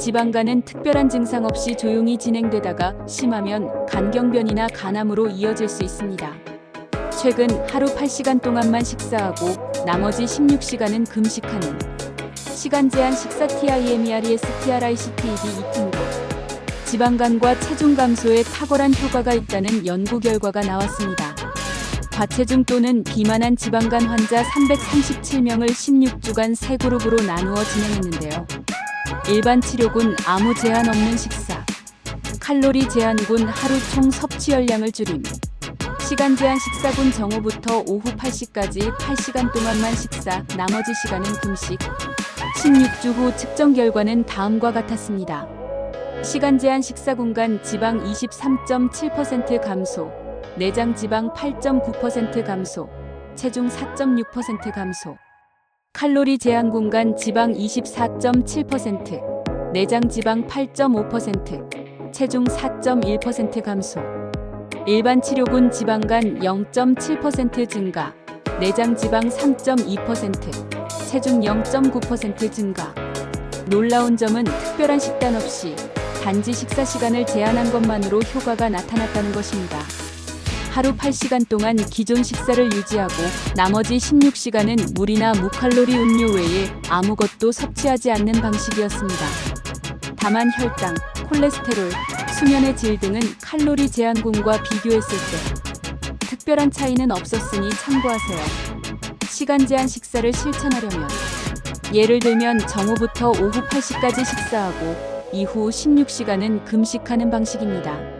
지방간은 특별한 증상 없이 조용히 진행되다가 심하면 간경변이나 간암으로 이어질 수 있습니다. 최근 하루 8시간 동안만 식사하고 나머지 16시간은 금식하는 시간 제한 식사 TIMERES TRICTED 이팅과 지방간과 체중 감소에 탁월한 효과가 있다는 연구 결과가 나왔습니다. 과체중 또는 비만한 지방간 환자 337명을 16주간 세 그룹으로 나누어 진행했는데요. 일반 치료군 아무 제한 없는 식사, 칼로리 제한군 하루 총 섭취 열량을 줄임, 시간 제한 식사군 정오부터 오후 8시까지 8시간 동안만 식사, 나머지 시간은 금식. 16주 후 측정 결과는 다음과 같았습니다. 시간 제한 식사군 간 지방 23.7% 감소, 내장 지방 8.9% 감소, 체중 4.6% 감소. 칼로리 제한 공간 지방 24.7%, 내장 지방 8.5%, 체중 4.1% 감소. 일반 치료군 지방간 0.7% 증가, 내장 지방 3.2%, 체중 0.9% 증가. 놀라운 점은 특별한 식단 없이 단지 식사 시간을 제한한 것만으로 효과가 나타났다는 것입니다. 하루 8시간 동안 기존 식사를 유지하고 나머지 16시간은 물이나 무칼로리 음료 외에 아무것도 섭취하지 않는 방식이었습니다. 다만 혈당, 콜레스테롤, 수면의 질 등은 칼로리 제한군과 비교했을 때 특별한 차이는 없었으니 참고하세요. 시간 제한 식사를 실천하려면 예를 들면 정오부터 오후 8시까지 식사하고 이후 16시간은 금식하는 방식입니다.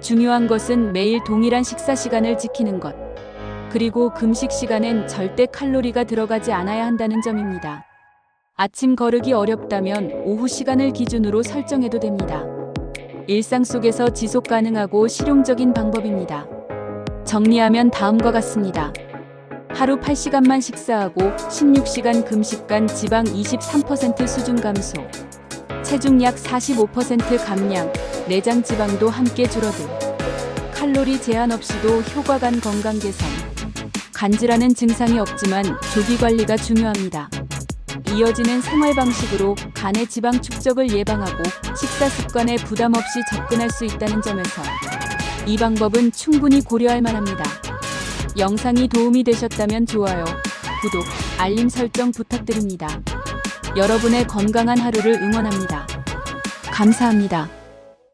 중요한 것은 매일 동일한 식사 시간을 지키는 것. 그리고 금식 시간엔 절대 칼로리가 들어가지 않아야 한다는 점입니다. 아침 거르기 어렵다면 오후 시간을 기준으로 설정해도 됩니다. 일상 속에서 지속 가능하고 실용적인 방법입니다. 정리하면 다음과 같습니다. 하루 8시간만 식사하고 16시간 금식 간 지방 23% 수준 감소. 체중 약 45% 감량, 내장 지방도 함께 줄어들. 칼로리 제한 없이도 효과간 건강 개선. 간질하는 증상이 없지만 조기 관리가 중요합니다. 이어지는 생활 방식으로 간의 지방 축적을 예방하고 식사 습관에 부담 없이 접근할 수 있다는 점에서 이 방법은 충분히 고려할 만합니다. 영상이 도움이 되셨다면 좋아요, 구독, 알림 설정 부탁드립니다. 여러분의 건강한 하루를 응원합니다. 감사합니다.